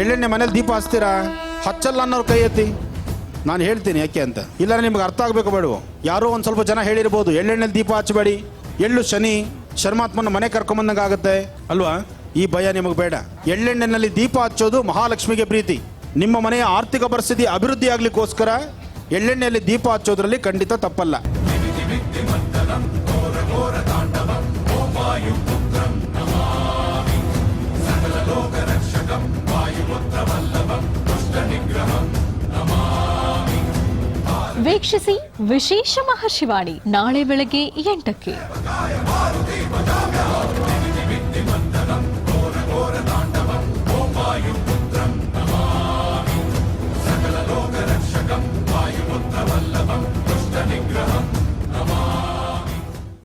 ಎಳ್ಳೆಣ್ಣೆ ಮನೇಲಿ ದೀಪ ಹಚ್ತೀರಾ? ಹಚ್ಚಲ್ಲ ಅನ್ನೋರು ಕೈ ಎತ್ತಿ. ನಾನು ಹೇಳ್ತೀನಿ ಯಾಕೆ ಅಂತ. ಇಲ್ಲ ನಿಮ್ಗೆ ಅರ್ಥ ಆಗಬೇಕು ಬೇಡವು. ಯಾರೋ ಒಂದು ಸ್ವಲ್ಪ ಜನ ಹೇಳಿರ್ಬೋದು, ಎಳ್ಳೆಣ್ಣೆಲಿ ದೀಪ ಹಚ್ಚಬೇಡಿ. ಎಳ್ಳು ಶನಿ. ಶರ್ಮಾತ್ಮನ ಮನೆ ಕರ್ಕೊಂಬಂದಂಗೆ ಆಗುತ್ತೆ ಅಲ್ವಾ? ಈ ಭಯ ನಿಮಗೆ ಬೇಡ. ಎಳ್ಳೆಣ್ಣೆನಲ್ಲಿ ದೀಪ ಹಚ್ಚೋದು ಮಹಾಲಕ್ಷ್ಮಿಗೆ ಪ್ರೀತಿ. ನಿಮ್ಮ ಮನೆಯ ಆರ್ಥಿಕ ಪರಿಸ್ಥಿತಿ ಅಭಿವೃದ್ಧಿ ಆಗ್ಲಿಕ್ಕೋಸ್ಕರ ಎಳ್ಳೆಣ್ಣೆಯಲ್ಲಿ ದೀಪ ಹಚ್ಚೋದ್ರಲ್ಲಿ ಖಂಡಿತ ತಪ್ಪಲ್ಲ. ವೀಕ್ಷಿಸಿ ವಿಶೇಷ ಮಹರ್ಷಿವಾಣಿ ನಾಳೆ ಬೆಳಗ್ಗೆ ಎಂಟಕ್ಕೆ.